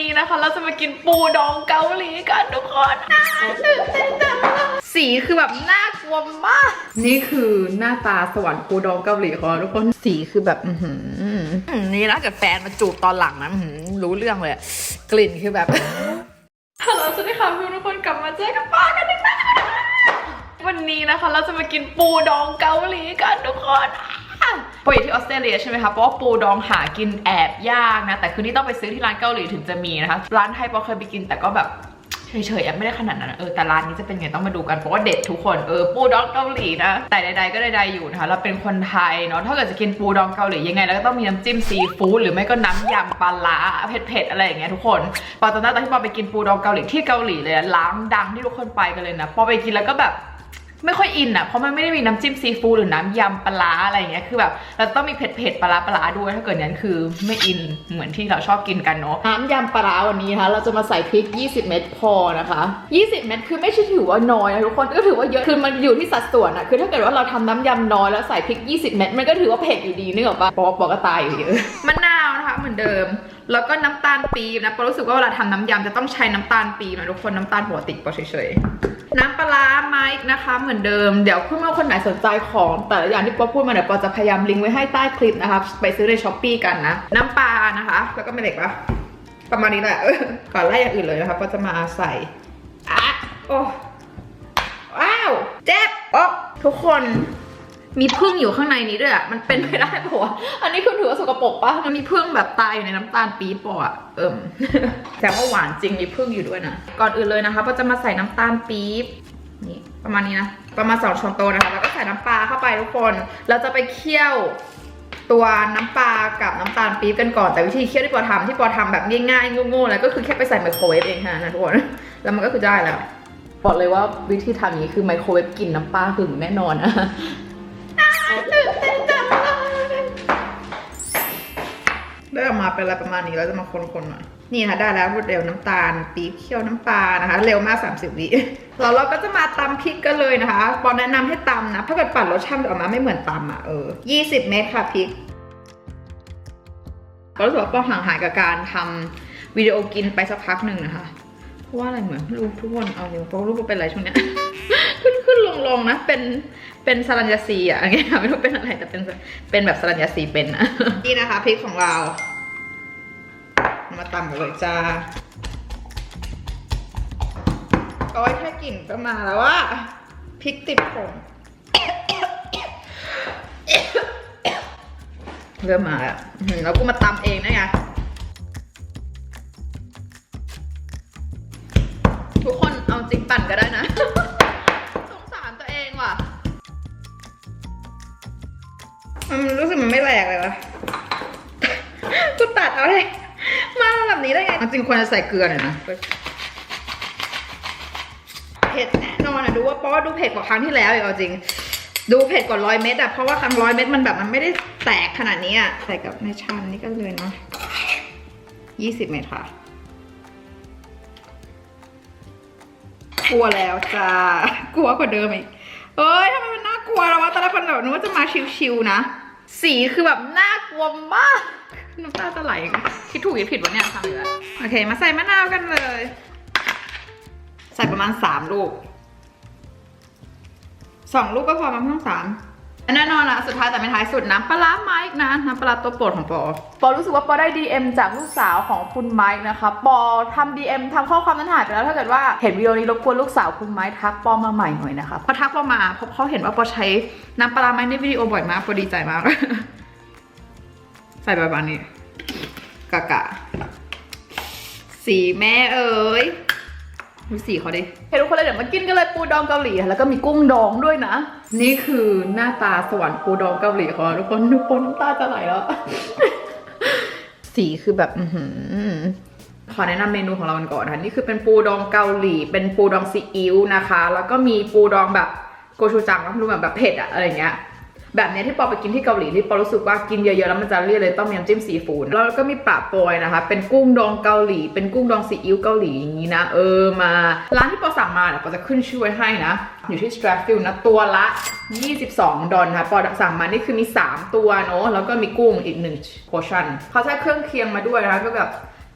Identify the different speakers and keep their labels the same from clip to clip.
Speaker 1: นี้นะคะ เราจะมากินปูดองเกาหลีกันทุกคนน่าตื่นเต้นจังเลยสีคือแบบน่ากลัวมาก นี่คือหน้าตาสวรรค์ปูดองเกาหลีของเราทุกคน สีคือแบบอือหืออืมนี่นะเกิดแฟนมาจูบตอนหลังนะอื้อหือรู้เรื่องเลยอะกลิ่นคือแบบฮัลโหลสวัสดีค่ะทุกคนกลับมาเจอกับป้ากันอีกแล้ววันนี้นะคะ เราจะมากินปูดองเกาหลีกันทุกคน ปกติที่ออสเตรเลียใช่ไหมคะเพราะว่าปูดองหากินแอบยากนะ แต่คือนี่ต้องไปซื้อที่ร้านเกาหลีถึงจะมีนะคะ ร้านไทยปอเคยไปกินแต่ก็แบบเฉยๆอะไม่ได้ขนาดนั้นเออแต่ร้านนี้จะเป็นไงต้องมาดูกันเพราะว่าเด็ดทุกคนเออปูดองเกาหลีนะ แต่ใดๆก็ใดๆอยู่นะคะเราเป็นคนไทยเนาะถ้าเกิดจะกินปูดองเกาหลียังไงเราก็ต้องมีน้ำจิ้มซีฟู้ดหรือไม่ก็น้ำยำปลาร้าเผ็ดๆอะไรอย่างเงี้ยทุกคนปอตอนนั้นตอนที่ปอไปกินปูดองเกาหลีที่เกาหลีเลยอะร้านดังที่ทุกคนไปกันเลยนะปอไปกินแล้วก็แบบ ไม่ค่อยอินอะ เพราะมันไม่ได้มีน้ำจิ้มซีฟู้ดหรือน้ำยำปลาร้าอะไรอย่างเงี้ย คือแบบเราต้องมีเผ็ดเผ็ดๆปลาร้าปลาร้าด้วยถ้าเกิดนั้นคือไม่อินเหมือนที่เราชอบกินกันเนาะ น้ำยำปลาร้าวันนี้นะคะเราจะมาใส่พริก 20 เม็ดพอนะคะ 20 เม็ดคือไม่ใช่ถือว่าน้อยนะทุกคนก็ถือว่าเยอะ คือมันอยู่ที่สัดส่วนอะคือถ้าเกิดว่าเราทำน้ำยำน้อยแล้วใส่พริก 20 เม็ดมันก็ถือว่าเผ็ดอยู่ดีนึกออกปะปอกปอกก็ตายอยู่เยอะ มะนาวนะคะเหมือนเดิม แล้วก็น้ำตาลปี๊บนะปอรู้สึกว่าเวลาทำน้ำยำจะต้องใช้น้ำตาลปี๊บนะทุกคนน้ำตาลหัวติดปอเฉยๆน้ำปลาไม้นะคะเหมือนเดิมเดี๋ยวเพื่อนๆคนไหนสนใจของ แต่ละอย่างที่ปอพูดมาเดี๋ยวปอจะพยายามลิงก์ไว้ให้ใต้คลิปนะคะไปซื้อในช้อปปีกันนะน้ำปลานะคะ แล้วก็ไม่เหล็กปะประมาณนี้แหละก่อนไล่อย่างอื่นเลยนะคะปอจะมาใส่อะโอ้ว้าวเจ็บโอ้ทุกคน มีพึ่งอยู่ข้างในนี้ด้วยอะ มันเป็นไปได้ปะวะอันนี้คือถือว่าสกปรกปะมันมีพึ่งแบบตายอยู่ในน้ำตาลปี๊บปะอะเอิ่มแต่ว่าหวานจริงมีพึ่งอยู่ด้วยนะ ก่อนอื่นเลยนะคะก็จะมาใส่น้ำตาลปี๊บนี่ประมาณนี้นะ ประมาณสองช้อนโต๊ะนะคะ แล้วก็ใส่น้ำปลาเข้าไปทุกคน เราจะไปเคี่ยวตัวน้ำปลากับน้ำตาลปี๊บกันก่อน แต่วิธีเคี่ยวที่ปอทำที่ปอทำแบบง่ายๆโง่ๆแล้วก็คือแค่ไปใส่ไมโครเวฟเองค่ะนะทุกคน แล้วมันก็คือได้แล้วบอกเลยว่าวิธีทำอย่างนี้คือไมโครเวฟกินน้ำปลาหึงแน่นอนนะ ตื่นเต้นจังเลยได้ออกมาเป็นอะไรประมาณนี้เราจะมาคนๆหน่อย นี่นะคะได้แล้วรวดเร็วน้ำตาลปี๊บเคี่ยวน้ำปลานะคะ เร็วมาก 30 วิแล้วเราก็จะมาตำพริกกันเลยนะคะปอแนะนำให้ตำนะ ถ้าเกิดปั่นรสชาติออกมาไม่เหมือนตำอะเออ 20 เม็ดค่ะพริกก็รู้สึกว่าปอห่างหายกับการทำวิดีโอกินไปสักพักหนึ่งนะคะ เพราะว่าอะไรเหมือนไม่รู้ทุกคนเอานิ้วป้งรูปเป็นอะไรช่วงเนี้ย รงนะ เป็นเป็นสรัญญาซีอะอันนี้ไม่รู้เป็นอะไรแต่เป็นเป็นแบบสรัญญาซีเป็นนะนี่นะคะพริกของเรา มาตำกันเลยจ้าโอ้ยแค่กลิ่นก็มาแล้วว่าพริกติดผมเริ่มมาแล้วอื้อหือแล้วก็มาตำเองนะไงทุกคนเอาจริงปั่นก็ได้นะ มันรู้สึกมันไม่แหลกเลยวะกูตัดเอาเลย มาแบบนี้ได้ไง จริงควรจะใส่เกลือหน่อยนะเผ็ดแน่นอนอะดูว่าเพราะว่าดูเผ็ดกว่าครั้งที่แล้วอีกเอาจริง ดูเผ็ดกว่าร้อยเม็ดอะเพราะว่าครั้งร้อยเม็ดมันแบบมันไม่ได้แตกขนาดนี้อะใส่กับในชามนี้ก็เลยเนาะยี่สิบเม็ดค่ะกลัวแล้วจ้ากลัวกว่าเดิมอีกเอ้ยทำไมมันน่ากลัวแล้ววะตอนแรกมันแบบนึกว่าจะมาชิวๆนะ สีคือแบบน่ากลัวมาก น้ำตาจะไหลคิดถูกคิดผิดวะเนี่ยทำอยู่แล้วโอเค มาใส่มะนาวกันเลย ใส่ประมาณสามลูกสองลูกก็พอมั้งทั้งสาม แน่นอนละสุดท้ายแต่ไม่ท้ายสุดน้ำปลาร้าไม้นะน้ำปลาร้าตัวโปรดของปอปอรู้สึกว่าปอได้ DM จากลูกสาวของคุณไม้นะคะปอทำ DM ทำข้อความนั้นหายไปแล้วถ้าเกิดว่าเห็นวิดีโอนี้รบกวนลูกสาวคุณไม้ทักปอมาใหม่หน่อยนะคะพอทักปอมาเพราะเขาเห็นว่าปอใช้น้ำปลาร้าไม้ในวิดีโอบ่อยมากปอดีใจมาก ใส่ประมาณนี้กะกะสีแม่เอ๋ย ดูสีเขาดิเห็นทุกคนเลยเดี๋ยวมากินกันเลยปูดองเกาหลีแล้วก็มีกุ้งดองด้วยนะ นี่คือหน้าตาสวรรค์ปูดองเกาหลีของเราทุกคนทุกคนน้ำตาจะไหลแล้ว สีคือแบบอืขอแนะนำเมนูของเรากันก่อนนะคะนี่คือเป็นปูดองเกาหลี เป็นปูดองซีอิ๊วนะคะ แล้วก็มีปูดองแบบโกชูจังนะรู้แบบแบบเผ็ดอะอะไรเงี้ย แบบนี้ที่ปอไปกินที่เกาหลีที่ปอรู้สึกว่ากินเยอะๆแล้วมันจะเลี่ยนเลยต้องมีน้ำจิ้มซีฟู้ดแล้วก็มีปลาโปรยนะคะ เป็นกุ้งดองเกาหลี เป็นกุ้งดองซีอิ๊วเกาหลีอย่างนี้นะเออมาร้านที่ปอสั่งมาเนี่ยปอจะขึ้นชื่อไว้ให้นะ อยู่ที่ Strathfield นะตัวละ 22 ดอลนะคะปอสั่งมานี่คือมี 3 ตัวเนาะแล้วก็มีกุ้งอีก1 portion เขาใช้เครื่องเคียงมาด้วยนะคะก็แบบ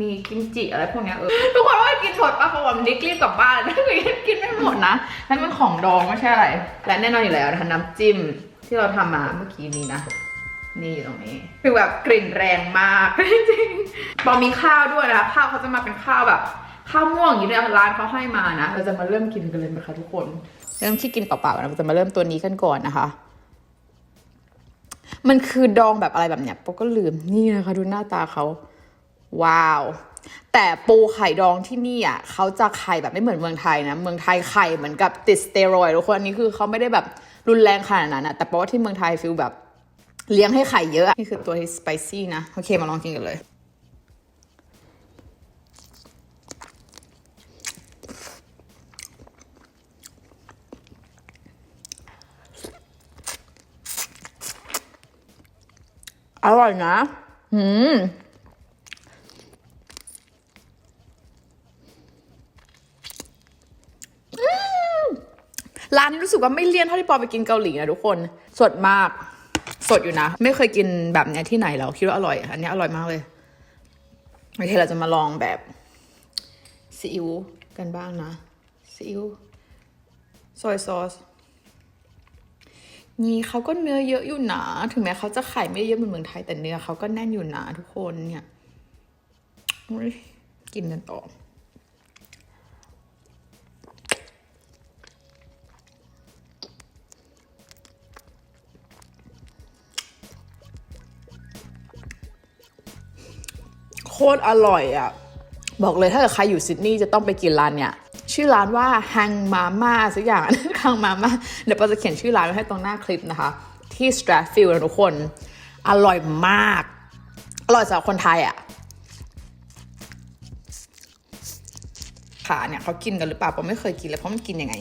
Speaker 1: มีกิมจิอะไรพวกนี้เออทุกคนว่ากินสดปะเพราะว่ามันนิกรีบกลับบ้านนะคือกินไม่หมดนะนั่นมันของดองไม่ใช่อะไร และแน่นอนอยู่แล้วนะคะน้ำจิ้ม ที่เราทำมาเมื่อกี้นี้นะ นี่อยู่ตรงนี้คือแบบกลิ่นแรงมากจริงๆพอมีข้าวด้วยนะคะข้าวเขาจะมาเป็นข้าวแบบข้าวม่วงอย่างนี้ร้านเขาให้มานะ เราจะมาเริ่มกินกันเลยนะคะทุกคน เริ่มที่กินเปล่าๆนะเราจะมาเริ่มตัวนี้กันก่อนนะคะ มันคือดองแบบอะไรแบบเนี้ยปกก็ลืมนี่นะคะดูหน้าตาเขาว้าว แต่ปูไข่ดองที่นี่อะเขาจะไข่แบบไม่เหมือนเมืองไทยนะ เมืองไทยไข่เหมือนกับติดสเตียรอยทุกคนอันนี้คือเขาไม่ได้แบบ รุนแรงขนาดนั้นอะแต่เพราะว่าที่เมืองไทยฟิลแบบเลี้ยงให้ไข่เยอะนี่คือตัวที่สไปซี่นะ โอเค มาลองกินกันเลย อร่อยนะหืม ร้านนี้รู้สึกว่าไม่เลี่ยนเท่าที่ปอไปกินเกาหลีนะทุกคน สดมาก สดอยู่นะ ไม่เคยกินแบบเนี้ยที่ไหนแล้วคิดว่าอร่อย อันนี้อร่อยมากเลยโอเคเราจะมาลองแบบซีอิ๊วกันบ้างนะซีอิ๊วซอยซอสนี่เขาก็เนื้อเยอะอยู่นะถึงแม้เขาจะไข่ไม่เยอะเหมือนเมืองไทยแต่เนื้อเขาก็แน่นอยู่นะทุกคนเนี่ยอุ๊ยกินกันต่อ คตรอร่อยอะ บอกเลยถ้าเกิดใครอยู่ซิดนีย์จะต้องไปกินร้านเนี่ยชื่อร้านว่าฮังมาม่าสักอย่างฮังมาม่าเดี๋ยวปาจะเขียนชื่อร้านไว้ให้ตรงหน้าคลิปนะคะ ที่สตราฟิลนะทุกคน อร่อยมาก อร่อยสำหรับคนไทยอะขาเนี่ยเขากินกันหรือเปล่าผมไม่เคยกินเลยเพราะมันกินยังไง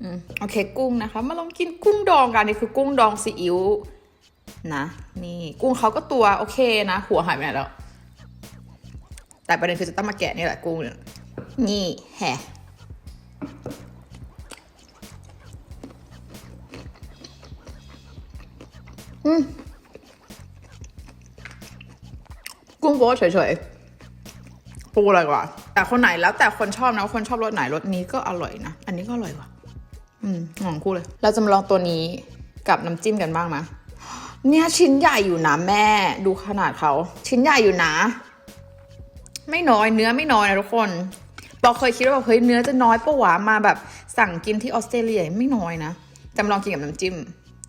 Speaker 1: อืมโอเค กุ้งนะคะ มาลองกินกุ้งดองกันนี่คือกุ้งดองซีอิ๊ว นะ นี่กุ้งเขาก็ตัวโอเคนะ หัวหายไปไหนแล้ว แต่ประเด็นคือจะต้องมาแกะนี่แหละกุ้งเนี่ยนี่แฮะอืมกุ้งโป๊เฉยๆ ปูอะไรกว่า แต่คนไหนแล้วแต่คนชอบนะ คนชอบรสไหนรสนี้ก็อร่อยนะ อันนี้ก็อร่อยกว่า อืมหอมคู่เลย เราจะมาลองตัวนี้กับน้ำจิ้มกันบ้างไหม เนี่ยชิ้นใหญ่อยู่นะแม่ ดูขนาดเขา ชิ้นใหญ่อยู่นะ ไม่น้อยเนื้อไม่น้อยนะทุกคนปอเคยคิดว่าแบบเฮ้ยเนื้อจะน้อยปะวะมาแบบสั่งกินที่ออสเตรเลียไม่น้อยนะจำลองกินกับน้ำจิ้ม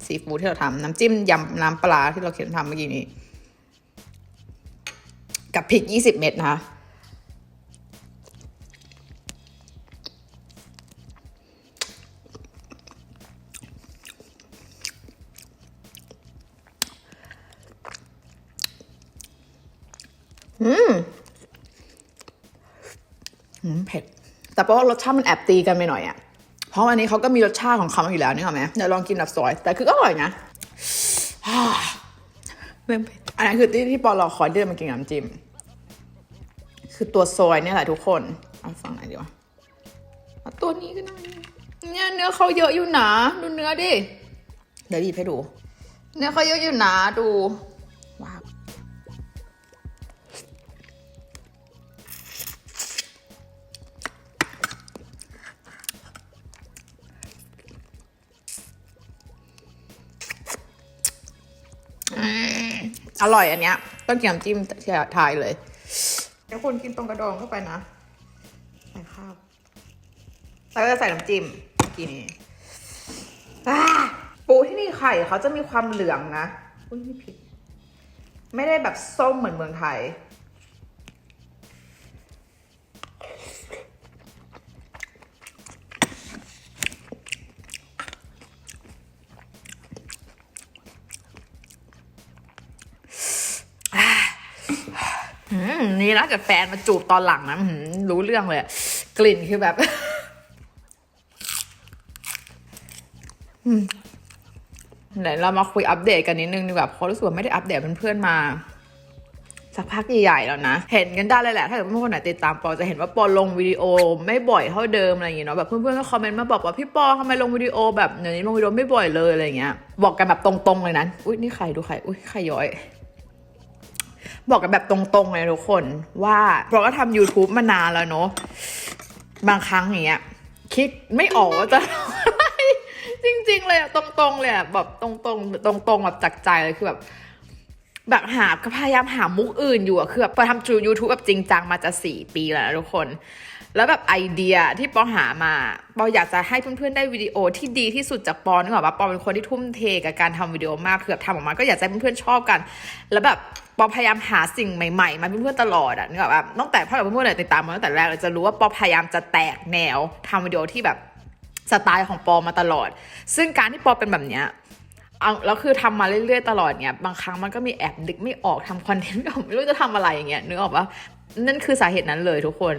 Speaker 1: ซีฟู้ดที่เราทำน้ำจิ้มยำน้ำปลาที่เราเขียนทำเมื่อกี้นี้ กับพริก20เม็ดนะคะ แต่เพราะว่ารสชาติมันแอบตีกันไปหน่อยอะเพราะอันนี้เขาก็มีรสชาติของเขาอยู่แล้วนี่เหรอไหมเดี๋ยวลองกินแบบซอย แต่คือก็อร่อยนะเริ่มเผ็ดอันนั้คือที่ที่ปอรอคอยที่จะมากินน้ำจิ้มคือตัวซอยเนี่ยแหละทุกคนเอาฟังหน่อยดีกวะเอาตัวนี้ก็ได้เนี่ยเนื้อเขาเยอะอยู่นะดูเนื้อดิเดี๋ยวดีบให้ดู เนื้อเขาเยอะอยู่นะดู อร่อยอันเนี้ยต้องกินน้ำจิ้มทายเลยเดี๋ยวคนกินตรงกระดองเข้าไปนะใส่ข้าวแล้วก็จะใส่น้ำจิ้มเมื่อกี้นี้อ่าปูที่นี่ไข่เขาจะมีความเหลืองนะอุ้ยนี่ผิด ไม่ได้แบบส้มเหมือนเมืองไทย นี่นะเกิดแฟนมาจูบตอนหลังนะรู้เรื่องเลย กลิ่นคือแบบอืมไหนเรามาคุยอัปเดตกันนิดนึงดีกว่าเพราะรู้สึกว่าไม่ได้อัปเดตเพื่อนๆมาสักพักใหญ่ๆแล้วนะ เห็นกันได้เลยแหละ ถ้าเกิดเมื่อวันไหนติดตามปอจะเห็นว่าปอลงวิดีโอไม่บ่อยเท่าเดิมอะไรอย่างเงี้ยเนาะแบบเพื่อนๆก็คอมเมนต์มาบอกว่าพี่ปอทำไมลงวิดีโอแบบเดี๋ยวนี้ลงวิดีโอไม่บ่อยเลยอะไรอย่างเงี้ยบอกกันแบบตรงๆเลยนะอุ้ยนี่ใครดูใครอุ้ยใครย้อย บอกกันแบบตรงๆเลยทุกคน ว่าเราก็ทำ YouTube มานานแล้วเนาะบางครั้งอย่างเงี้ยคิดไม่ออกว่าจะทำอะไรจริง ๆ เลยอะตรงๆเลยอะแบบตรงๆตรงๆแบบจากใจเลยคือแบบ แบบหาก็พยายามหามุกอื่นอยู่อะคือแบบพอทำ True YouTube แบบจริงจังมาจะสี่ปีแล้วนะทุกคน แล้วแบบไอเดียที่ปอหามาปออยากจะให้เพื่อนๆได้วิดีโอที่ดีที่สุดจากปอนึกออกปะปอเป็นคนที่ทุ่มเทกับการทำวิดีโอมากคือแบบทำออกมา ก็อยากจะให้เพื่อนๆชอบกัน แล้วแบบปอพยายามหาสิ่งใหม่ๆ มาเพื่อนๆตลอดอะนึกออกปะตั้งแต่พ่อกับเพื่อนๆเนี่ยติดตามมาตั้งแต่แรกเราจะรู้ว่าปอพยายามจะแตกแนวทำวิดีโอที่แบบสไตล์ของปอมาตลอด ซึ่งการที่ปอเป็นแบบเนี้ย เอาแล้วคือทำมาเรื่อยๆตลอดเนี่ยบางครั้งมันก็มีแอบนึกไม่ออกทำคอนเทนต์ไม่รู้จะทำอะไรอย่างเงี้ยนึกออกปะนั่นคือสาเหตุนั้นเลยทุกคน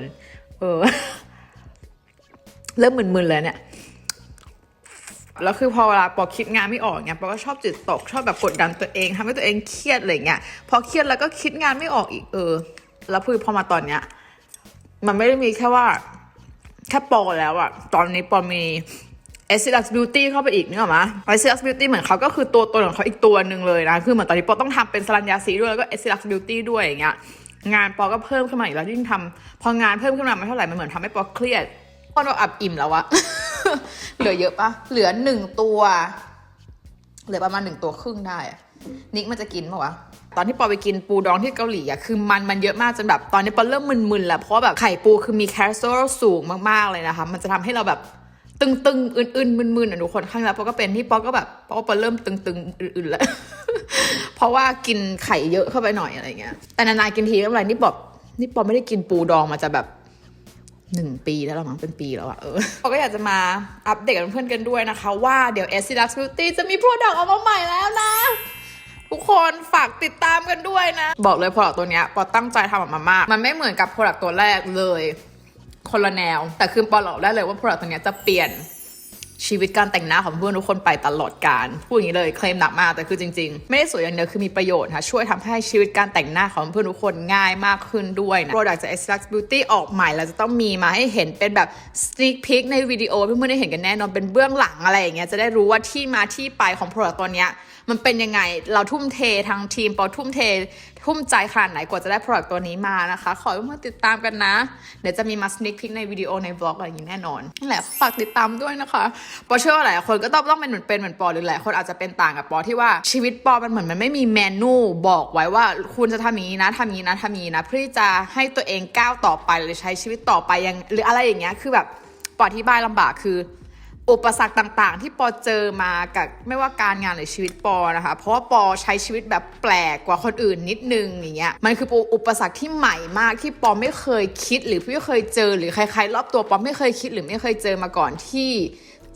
Speaker 1: เออ เริ่มมึนๆเลยเนี่ยแล้วคือพอเวลาปอคิดงานไม่ออกเนี่ยปอก็ชอบจิตตกชอบแบบกดดันตัวเองทำให้ตัวเองเครียดอะไรเงี้ยพอเครียดแล้วก็คิดงานไม่ออกอีกเออ แล้วคือพอมาตอนเนี้ย มันไม่ได้มีแค่ว่า แค่ปอแล้วอะตอนนี้ปอมี e s s i l u x Beauty เข้าไปอีกนึกออกไหม e s s i l u x Beauty เหมือนเขาก็คือตัวตนของเขาอีกตัวหนึ่งเลยนะ คือเหมือนตอนนี้ปอต้องทำเป็นสรัญญาสีด้วยแล้วก็ e s s i l u x Beauty ด้วยอย่างเงี้ย งานปอก็เพิ่มขึ้นมาอีกแล้วยิ่งทำพองานเพิ่มขึ้นมาไม่เท่าไหร่ มันเหมือนทำให้ปอเครียดตอเราอับอิ่มแล้วอะเหลือเยอะปะเหลือหนึ่งตัว เหลือประมาณหนึ่งตัวครึ่งได้ นิกมันจะกินปะวะตอนที่ปอไปกินปูดองที่เกาหลีอะคือมันมันเยอะมากจนแบบตอนนี้ปอเริ่มมึนๆแล้วเพราะแบบไข่ปูคือมีแคลเซียมสูงมากๆเลยนะคะ มันจะทำให้เราแบบ ตึงๆอื่นๆมึนๆอะทุกคนข้างแล้วปอก็เป็นที่ปอก็แบบปอก็ปอเริ่มตึงๆอื่นๆแล้ว เพราะว่ากินไข่เยอะเข้าไปหน่อยอะไรเงี้ย แต่นานๆกินทีไม่เป็นไรนี่ปอนี่ปอไม่ได้กินปูดองมาจะแบบหนึ่งปีแล้วหรอมั้งเป็นปีแล้วอะเออเราก็อยากจะมาอัปเดตกับเพื่อนกันด้วยนะคะ ว่าเดี๋ยว s c l u x Beauty จะมีโปรดักต์ออกมาใหม่แล้วนะ ทุกคนฝากติดตามกันด้วยนะ บอกเลยโปรดักต์ตัวเนี้ยปอตั้งใจทำออกมามาก มันไม่เหมือนกับโปรดักต์ตัวแรกเลย คนละแนว แต่คือปอบอกได้เลยว่าโปรดักต์ตัวเนี้ยจะเปลี่ยนชีวิตการแต่งหน้าของเพื่อนทุกคนไปตลอดการพูดอย่างนี้เลยเคลมหนักมากแต่คือจริงๆ ไม่ได้สวยอย่างเดียวคือมีประโยชน์ค่ะช่วยทำให้ชีวิตการแต่งหน้าของเพื่อนทุกคนง่ายมากขึ้นด้วยนะ Product จาก Extrax Beauty ออกใหม่แล้วจะต้องมีมาให้เห็นเป็นแบบ sneak peek ในวิดีโอเพื่อนๆได้เห็นกันแน่นอนเป็นเบื้องหลังอะไรอย่างเงี้ยจะได้รู้ว่าที่มาที่ไปของ Product ตัวเนี้ยมันเป็นยังไงเราทุ่มเททางทีมปอทุ่มเท ทุ่มใจขนาดไหนกว่าจะได้ Product ตัวนี้มานะคะ ขอให้เพื่อนติดตามกันนะ เดี๋ยวจะมีมา sneak peek ในวิดีโอในบล็อกอะไรอย่างนี้แน่นอนนั่นแหละฝากติดตามด้วยนะคะปอเชื่อว่าหลายคนก็ต้องต้องเป็นเหมือนเป็นเหมือนปอหรือหลายคนอาจจะเป็นต่างกับปอที่ว่าชีวิตปอมันเหมือนมันไม่มีแมนนูบอกไว้ว่าคุณจะทำอย่างนี้นะทำอย่างนี้นะทำอย่างนี้นะเพื่อที่จะให้ตัวเองก้าวต่อไปหรือใช้ชีวิตต่อไปยังหรืออะไรอย่างเงี้ยคือแบบปออธิบายลำบากคือ อุปสรรคต่างๆ ที่ปอเจอมากับไม่ว่าการงานหรือชีวิตปอนะคะ เพราะว่าปอใช้ชีวิตแบบแปลกกว่าคนอื่นนิดนึงอย่างเงี้ยมันคืออุปสรรคที่ใหม่มากที่ปอไม่เคยคิด หรือไม่เคยเจอ หรือใครๆรอบตัวปอไม่เคยคิด หรือไม่เคยเจอมาก่อนที่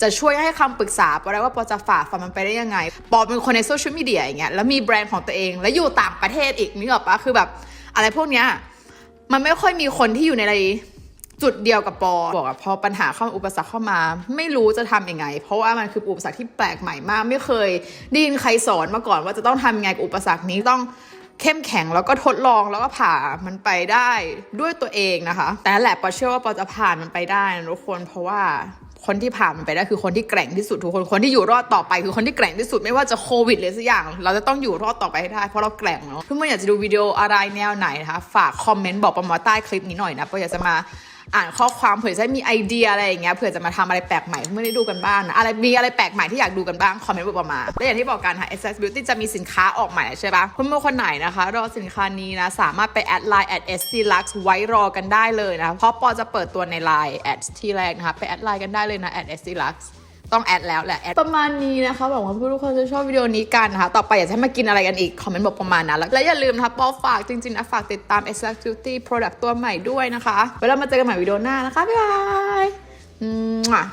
Speaker 1: จะช่วยให้คำปรึกษาปอได้ว่าปอจะฝ่าฟันมันไปได้ยังไง ปอเป็นคนในโซเชียลมีเดียอย่างเงี้ยแล้วมีแบรนด์ของตัวเอง แล้วอยู่ต่างประเทศอีกนึกออกปะคือแบบ อะไรพวกเนี้ยมันไม่ค่อยมีคนที่อยู่ในอะไร จุดเดียวกับปอบอกอะพอปัญหาเข้ามาอุปสรรคเข้ามา ไม่รู้จะทำยังไง เพราะว่ามันคืออุปสรรคที่แปลกใหม่มาก ไม่เคยได้ยินใครสอนมาก่อนว่าจะต้องทำยังไงกับอุปสรรคนี้ต้องเข้มแข็งแล้วก็ทดลองแล้วก็ผ่ามันไปได้ด้วยตัวเองนะคะ แต่แหละปอเชื่อว่าปอจะผ่านมันไปได้นะทุกคนเพราะว่าคนที่ผ่านมันไปได้คือคนที่แกร่งที่สุดทุกคนคนที่อยู่รอดต่อไปคือคนที่แกร่งที่สุดไม่ว่าจะโควิดหรือสักอย่าง เราจะต้องอยู่รอดต่อไปให้ได้เพราะเราแกร่งเนาะเพื่อนๆอยากจะดูวิดีโออะไรแนวไหนนะคะฝากคอมเมนต์บอกปอมาใต้คลิปนี้หน่อยนะปออยากจะมา อ่านข้อความเผื่อจะมีไอเดียอะไรอย่างเงี้ยเผื่อจะมาทำอะไรแปลกใหม่เมื่อได้ดูกันบ้างนะอะไรมีอะไรแปลกใหม่ที่อยากดูกันบ้างคอมเมนต์บอกมาและอย่างที่บอกกันค่ะ SS Beauty จะมีสินค้าออกใหม่ใช่ปะเพื่อนๆคนไหนนะคะ รอสินค้านี้นะสามารถไปแอดไลน์แอด SC Lux ไว้รอกันได้เลยนะเพราะปอจะเปิดตัวในไลน์แอดที่แรกนะคะไปแอดไลน์กันได้เลยนะแอด SC Lux ต้องแอดแล้วแหละแอดประมาณนี้นะคะหวังว่าทุกคนจะชอบวิดีโอนี้กันนะคะ ต่อไปอยากจะให้มากินอะไรกันอีก คอมเมนต์บอกประมาณนั้นแล้วและอย่าลืมนะคะปอฝากจริงๆนะฝากติดตาม s x Beauty Product ตัวใหม่ด้วยนะคะไว้เรามาเจอกันใหม่วิดีโอหน้านะคะ บ๊ายบายอืมอะ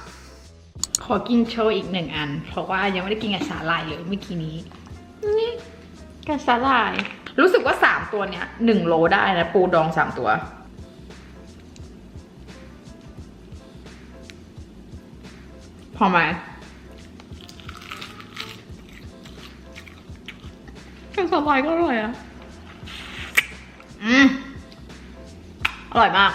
Speaker 2: ขอกินโชว์อีกหนึ่งอัน เพราะว่ายังไม่ได้กินกับสาหร่ายเลยเมื่อกี้นี้นี่กับสาหร่าย รู้สึกว่าสามตัวเนี้ยหนึ่งโลได้นะปูดองสามตัว พอไหมกับสาหร่ายก็อร่อยอะ อืม อร่อยมาก